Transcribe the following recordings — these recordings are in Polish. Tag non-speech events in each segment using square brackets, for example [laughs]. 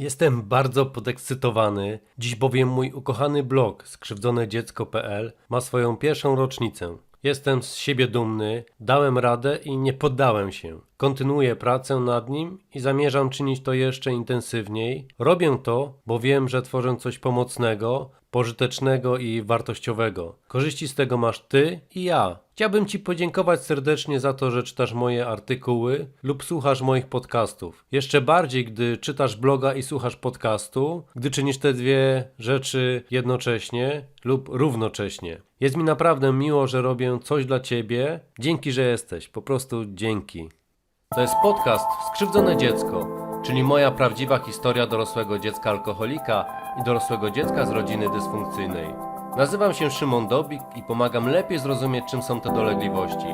Jestem bardzo podekscytowany, dziś bowiem mój ukochany blog skrzywdzonedziecko.pl ma swoją pierwszą rocznicę. Jestem z siebie dumny, dałem radę i nie poddałem się. Kontynuuję pracę nad nim i zamierzam czynić to jeszcze intensywniej. Robię to, bo wiem, że tworzę coś pomocnego, pożytecznego i wartościowego. Korzyści z tego masz ty i ja. Chciałbym Ci podziękować serdecznie za to, że czytasz moje artykuły lub słuchasz moich podcastów. Jeszcze bardziej, gdy czytasz bloga i słuchasz podcastu, gdy czynisz te dwie rzeczy jednocześnie lub równocześnie. Jest mi naprawdę miło, że robię coś dla Ciebie. Dzięki, że jesteś. Po prostu dzięki. To jest podcast Skrzywdzone Dziecko, czyli moja prawdziwa historia dorosłego dziecka alkoholika i dorosłego dziecka z rodziny dysfunkcyjnej. Nazywam się Szymon Dobik i pomagam lepiej zrozumieć, czym są te dolegliwości.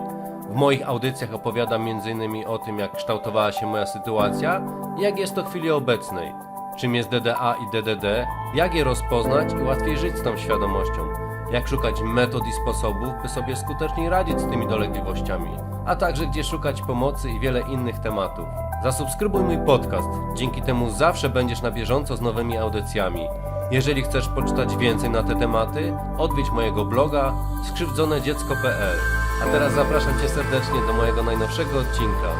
W moich audycjach opowiadam m.in. o tym, jak kształtowała się moja sytuacja i jak jest to w chwili obecnej. Czym jest DDA i DDD, jak je rozpoznać i łatwiej żyć z tą świadomością. Jak szukać metod i sposobów, by sobie skuteczniej radzić z tymi dolegliwościami, a także gdzie szukać pomocy i wiele innych tematów. Zasubskrybuj mój podcast, dzięki temu zawsze będziesz na bieżąco z nowymi audycjami. Jeżeli chcesz poczytać więcej na te tematy, odwiedź mojego bloga skrzywdzonedziecko.pl. A teraz zapraszam Cię serdecznie do mojego najnowszego odcinka.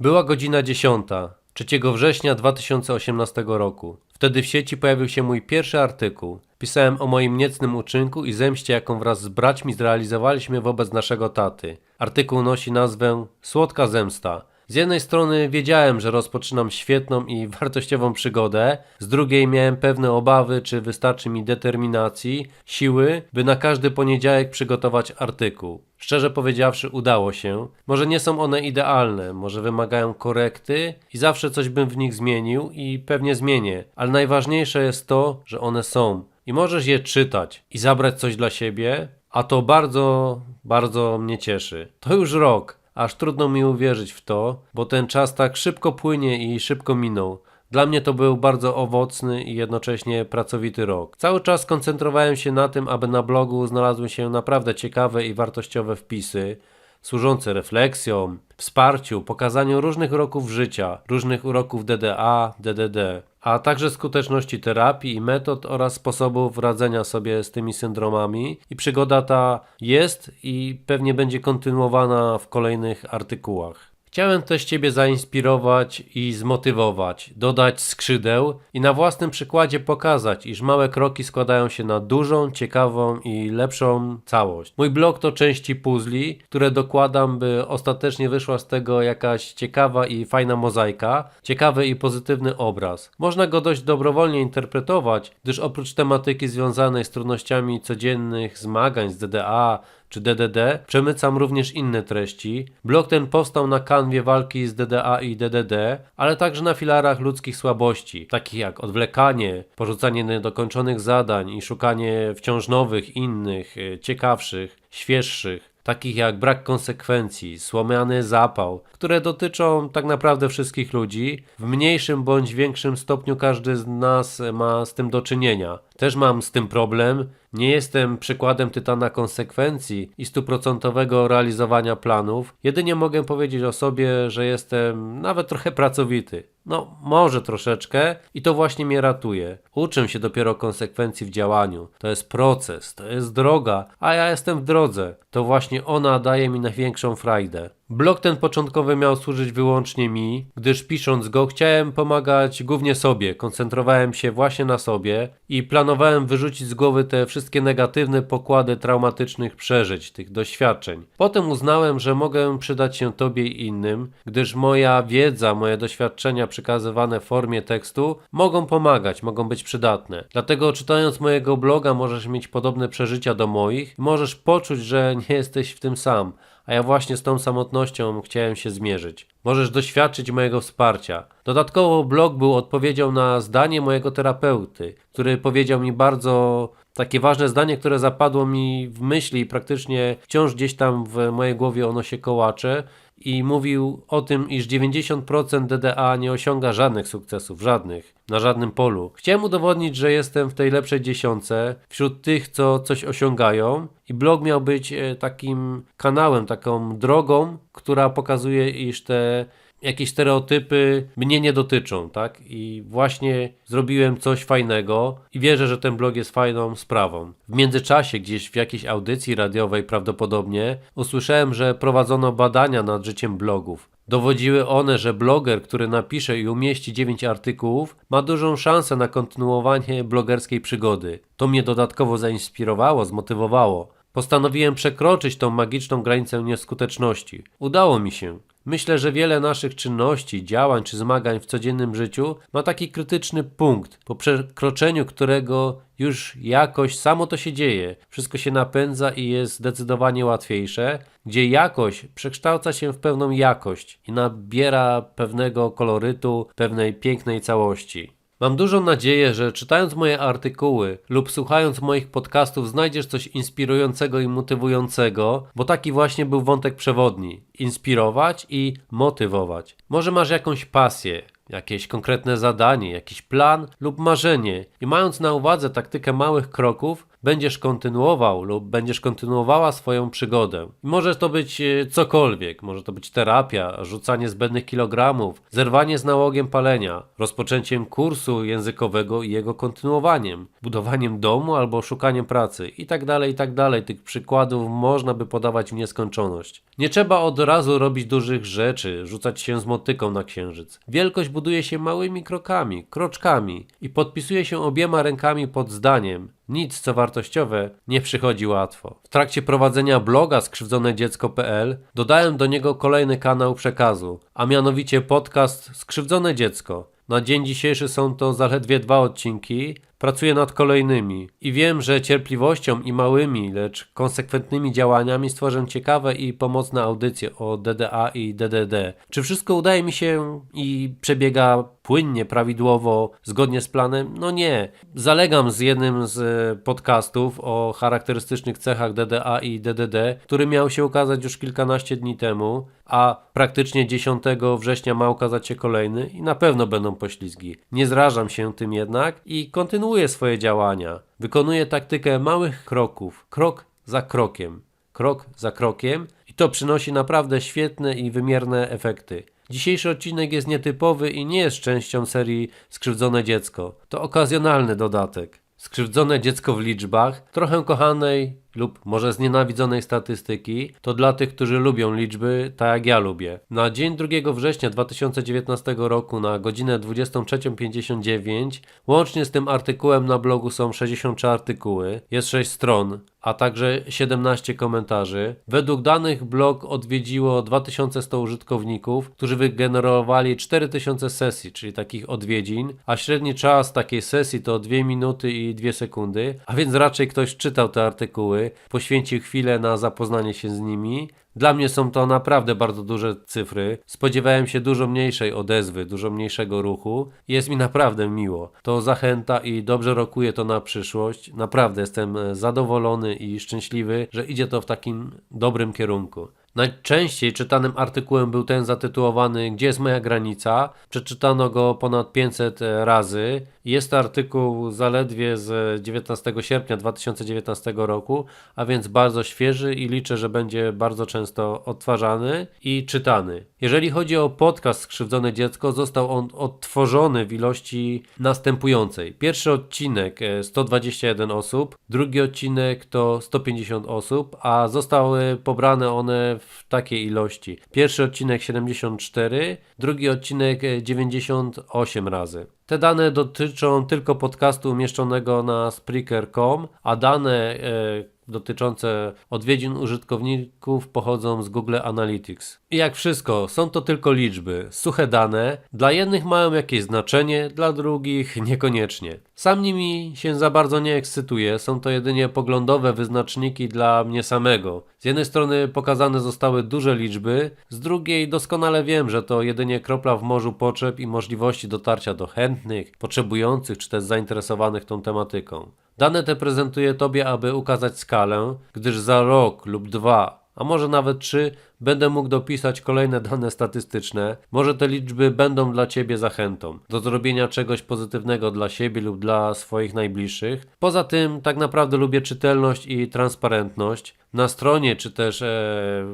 Była godzina 10, 3 września 2018 roku. Wtedy w sieci pojawił się mój pierwszy artykuł. Pisałem o moim niecnym uczynku i zemście, jaką wraz z braćmi zrealizowaliśmy wobec naszego taty. Artykuł nosi nazwę Słodka Zemsta. Z jednej strony wiedziałem, że rozpoczynam świetną i [laughs] wartościową przygodę, z drugiej miałem pewne obawy, czy wystarczy mi determinacji, siły, by na każdy poniedziałek przygotować artykuł. Szczerze powiedziawszy, udało się. Może nie są one idealne, może wymagają korekty i zawsze coś bym w nich zmienił i pewnie zmienię, ale najważniejsze jest to, że one są i możesz je czytać i zabrać coś dla siebie, a to bardzo, bardzo mnie cieszy. To już rok aż trudno mi uwierzyć w to, bo ten czas tak szybko płynie i szybko minął. Dla mnie to był bardzo owocny i jednocześnie pracowity rok. Cały czas koncentrowałem się na tym, aby na blogu znalazły się naprawdę ciekawe i wartościowe wpisy, służące refleksjom, wsparciu, pokazaniu różnych uroków życia, różnych uroków DDA, DDD, a także skuteczności terapii i metod oraz sposobów radzenia sobie z tymi syndromami. I przygoda ta jest i pewnie będzie kontynuowana w kolejnych artykułach. Chciałem też Ciebie zainspirować i zmotywować, dodać skrzydeł i na własnym przykładzie pokazać, iż małe kroki składają się na dużą, ciekawą i lepszą całość. Mój blog to części puzli, które dokładam, by ostatecznie wyszła z tego jakaś ciekawa i fajna mozaika, ciekawy i pozytywny obraz. Można go dość dobrowolnie interpretować, gdyż oprócz tematyki związanej z trudnościami codziennych zmagań z DDA, czy DDD, przemycam również inne treści. Blog ten powstał na kanwie walki z DDA i DDD, ale także na filarach ludzkich słabości, takich jak odwlekanie, porzucanie niedokończonych zadań i szukanie wciąż nowych, innych, e, ciekawszych, świeższych takich jak brak konsekwencji, słomiany zapał, które dotyczą tak naprawdę wszystkich ludzi. W mniejszym bądź większym stopniu każdy z nas ma z tym do czynienia. Też mam z tym problem. Nie jestem przykładem tytana konsekwencji i stuprocentowego realizowania planów. Jedynie mogę powiedzieć o sobie, że jestem nawet trochę pracowity. No, może troszeczkę i to właśnie mnie ratuje. Uczę się dopiero konsekwencji w działaniu. To jest proces, to jest droga, a ja jestem w drodze. To właśnie ona daje mi największą frajdę. Blog ten początkowy miał służyć wyłącznie mi, gdyż pisząc go chciałem pomagać głównie sobie, koncentrowałem się właśnie na sobie i planowałem wyrzucić z głowy te wszystkie negatywne pokłady traumatycznych przeżyć, tych doświadczeń. Potem uznałem, że mogę przydać się Tobie i innym, gdyż moja wiedza, moje doświadczenia przekazywane w formie tekstu mogą pomagać, mogą być przydatne. Dlatego czytając mojego bloga możesz mieć podobne przeżycia do moich możesz poczuć, że nie jesteś w tym sam a ja właśnie z tą samotnością chciałem się zmierzyć. Możesz doświadczyć mojego wsparcia. Dodatkowo blog był odpowiedzią na zdanie mojego terapeuty, który powiedział mi bardzo takie ważne zdanie, które zapadło mi w myśli i praktycznie wciąż gdzieś tam w mojej głowie ono się kołacze i mówił o tym, iż 90% DDA nie osiąga żadnych sukcesów, żadnych, na żadnym polu. Chciałem udowodnić, że jestem w tej lepszej dziesiątce, wśród tych, co coś osiągają i blog miał być e, takim kanałem, taką drogą, która pokazuje, iż te jakieś stereotypy mnie nie dotyczą, tak? I właśnie zrobiłem coś fajnego i wierzę, że ten blog jest fajną sprawą. W międzyczasie, gdzieś w jakiejś audycji radiowej prawdopodobnie, usłyszałem, że prowadzono badania nad życiem blogów. Dowodziły one, że bloger, który napisze i umieści 9 artykułów, ma dużą szansę na kontynuowanie blogerskiej przygody. To mnie dodatkowo zainspirowało, zmotywowało. Postanowiłem przekroczyć tą magiczną granicę nieskuteczności. Udało mi się. Myślę, że wiele naszych czynności, działań czy zmagań w codziennym życiu ma taki krytyczny punkt, po przekroczeniu którego już jakoś samo to się dzieje. Wszystko się napędza i jest zdecydowanie łatwiejsze, gdzie jakość przekształca się w pewną jakość i nabiera pewnego kolorytu, pewnej pięknej całości. Mam dużą nadzieję, że czytając moje artykuły lub słuchając moich podcastów znajdziesz coś inspirującego i motywującego, bo taki właśnie był wątek przewodni. Inspirować i motywować. Może masz jakąś pasję, jakieś konkretne zadanie, jakiś plan lub marzenie i mając na uwadze taktykę małych kroków, będziesz kontynuował lub będziesz kontynuowała swoją przygodę. Może to być e, cokolwiek, może to być terapia, rzucanie zbędnych kilogramów, zerwanie z nałogiem palenia, rozpoczęciem kursu językowego i jego kontynuowaniem, budowaniem domu albo szukaniem pracy i tak dalej, i tak. Tych przykładów można by podawać w nieskończoność. Nie trzeba od razu robić dużych rzeczy, rzucać się z motyką na księżyc. Wielkość buduje się małymi krokami, kroczkami i podpisuje się obiema rękami pod zdaniem. Nic, co wartościowe, nie przychodzi łatwo. W trakcie prowadzenia bloga skrzywdzonedziecko.pl dodałem do niego kolejny kanał przekazu, a mianowicie podcast Skrzywdzone Dziecko. Na dzień dzisiejszy są to zaledwie dwa odcinki, pracuję nad kolejnymi i wiem, że cierpliwością i małymi, lecz konsekwentnymi działaniami stworzę ciekawe i pomocne audycje o DDA i DDD. Czy wszystko udaje mi się i przebiega płynnie, prawidłowo, zgodnie z planem? No nie. Zalegam z jednym z e, podcastów o charakterystycznych cechach DDA i DDD, który miał się ukazać już kilkanaście dni temu, a praktycznie 10 września ma ukazać się kolejny i na pewno będą poślizgi. Nie zrażam się tym jednak i kontynuuję swoje działania. Wykonuję taktykę małych kroków, krok za krokiem, krok za krokiem i to przynosi naprawdę świetne i wymierne efekty. Dzisiejszy odcinek jest nietypowy i nie jest częścią serii Skrzywdzone Dziecko. To okazjonalny dodatek. Skrzywdzone dziecko w liczbach, trochę kochanej lub może znienawidzonej statystyki, to dla tych, którzy lubią liczby, tak jak ja lubię. Na dzień 2 września 2019 roku na godzinę 23.59 łącznie z tym artykułem na blogu są 63 artykuły, jest 6 stron, a także 17 komentarzy. Według danych blog odwiedziło 2100 użytkowników, którzy wygenerowali 4000 sesji, czyli takich odwiedzin, a średni czas takiej sesji to 2 minuty i 2 sekundy, a więc raczej ktoś czytał te artykuły, poświęcił chwilę na zapoznanie się z nimi. Dla mnie są to naprawdę bardzo duże cyfry. Spodziewałem się dużo mniejszej odezwy, dużo mniejszego ruchu. Jest mi naprawdę miło. To zachęta i dobrze rokuje to na przyszłość. Naprawdę jestem e, zadowolony i szczęśliwy, że idzie to w takim dobrym kierunku. Najczęściej czytanym artykułem był ten zatytułowany Gdzie jest moja granica? Przeczytano go ponad 500 razy. Jest to artykuł zaledwie z 19 sierpnia 2019 roku, a więc bardzo świeży i liczę, że będzie bardzo często odtwarzany i czytany. Jeżeli chodzi o podcast Skrzywdzone Dziecko, został on odtworzony w ilości następującej. Pierwszy odcinek 121 osób, drugi odcinek to 150 osób, a zostały pobrane one w takiej ilości. Pierwszy odcinek 74, drugi odcinek 98 razy. Te dane dotyczą tylko podcastu umieszczonego na Spreaker.com, a dane e, dotyczące odwiedzin użytkowników pochodzą z Google Analytics. I jak wszystko, są to tylko liczby, suche dane. Dla jednych mają jakieś znaczenie, dla drugich niekoniecznie. Sam nimi się za bardzo nie ekscytuję, są to jedynie poglądowe wyznaczniki dla mnie samego. Z jednej strony pokazane zostały duże liczby, z drugiej doskonale wiem, że to jedynie kropla w morzu potrzeb i możliwości dotarcia do chętnych, potrzebujących czy też zainteresowanych tą tematyką. Dane te prezentuję Tobie, aby ukazać skalę, gdyż za rok lub dwa, a może nawet trzy, będę mógł dopisać kolejne dane statystyczne. Może te liczby będą dla Ciebie zachętą do zrobienia czegoś pozytywnego dla siebie lub dla swoich najbliższych. Poza tym, tak naprawdę lubię czytelność i transparentność. Na stronie czy też e,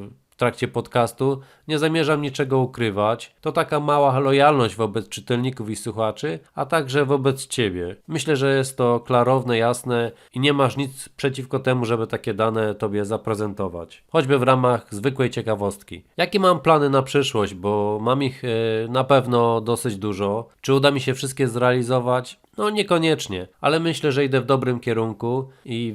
trakcie podcastu, nie zamierzam niczego ukrywać. To taka mała lojalność wobec czytelników i słuchaczy, a także wobec Ciebie. Myślę, że jest to klarowne, jasne i nie masz nic przeciwko temu, żeby takie dane Tobie zaprezentować. Choćby w ramach zwykłej ciekawostki. Jakie mam plany na przyszłość, bo mam ich e, na pewno dosyć dużo. Czy uda mi się wszystkie zrealizować? No niekoniecznie, ale myślę, że idę w dobrym kierunku i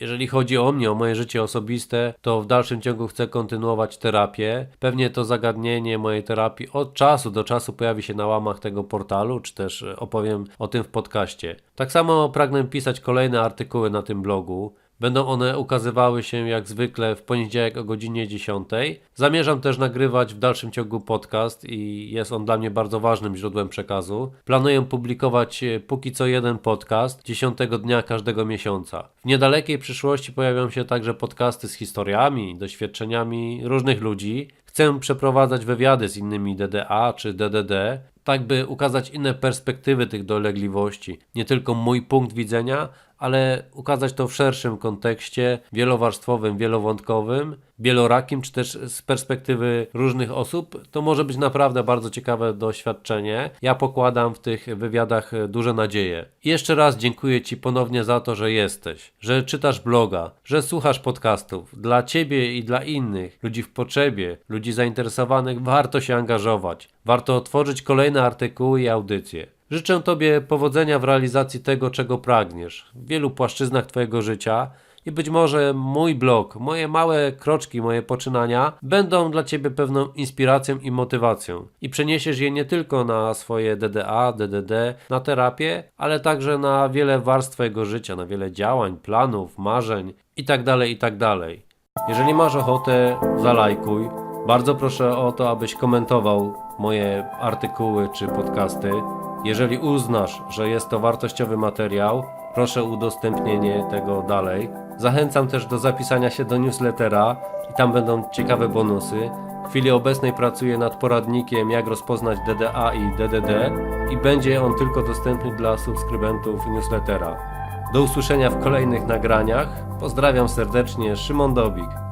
jeżeli chodzi o mnie, o moje życie osobiste, to w dalszym ciągu chcę kontynuować terapię. Pewnie to zagadnienie mojej terapii od czasu do czasu pojawi się na łamach tego portalu, czy też e, opowiem o tym w podcaście. Tak samo pragnę pisać kolejne artykuły na tym blogu. Będą one ukazywały się jak zwykle w poniedziałek o godzinie 10. Zamierzam też nagrywać w dalszym ciągu podcast i jest on dla mnie bardzo ważnym źródłem przekazu. Planuję publikować e, póki co jeden podcast 10 dnia każdego miesiąca. W niedalekiej przyszłości pojawią się także podcasty z historiami, doświadczeniami różnych ludzi. Chcę przeprowadzać wywiady z innymi DDA czy DDD, tak by ukazać inne perspektywy tych dolegliwości. Nie tylko mój punkt widzenia, ale ukazać to w szerszym kontekście wielowarstwowym, wielowątkowym, wielorakim, czy też z perspektywy różnych osób. To może być naprawdę bardzo ciekawe doświadczenie. Ja pokładam w tych wywiadach e, duże nadzieje. Jeszcze raz dziękuję Ci ponownie za to, że jesteś, że czytasz bloga, że słuchasz podcastów. Dla Ciebie i dla innych, ludzi w potrzebie, ludzi zainteresowanych, warto się angażować. Warto otworzyć kolejne artykuły i audycje. Życzę Tobie powodzenia w realizacji tego, czego pragniesz, w wielu płaszczyznach Twojego życia i być może mój blog, moje małe kroczki, moje poczynania będą dla Ciebie pewną inspiracją i motywacją. I przeniesiesz je nie tylko na swoje DDA, DDD, na terapię, ale także na wiele warstw Twojego życia, na wiele działań, planów, marzeń itd., itd. Jeżeli masz ochotę, zalajkuj. Bardzo proszę o to, abyś komentował moje artykuły czy podcasty. Jeżeli uznasz, że jest to wartościowy materiał, proszę udostępnienie tego dalej. Zachęcam też do zapisania się do newslettera i tam będą ciekawe bonusy. W chwili obecnej pracuję nad poradnikiem jak rozpoznać DDA i DDD i będzie on tylko dostępny dla subskrybentów newslettera. Do usłyszenia w kolejnych nagraniach. Pozdrawiam serdecznie, Szymon Dobik.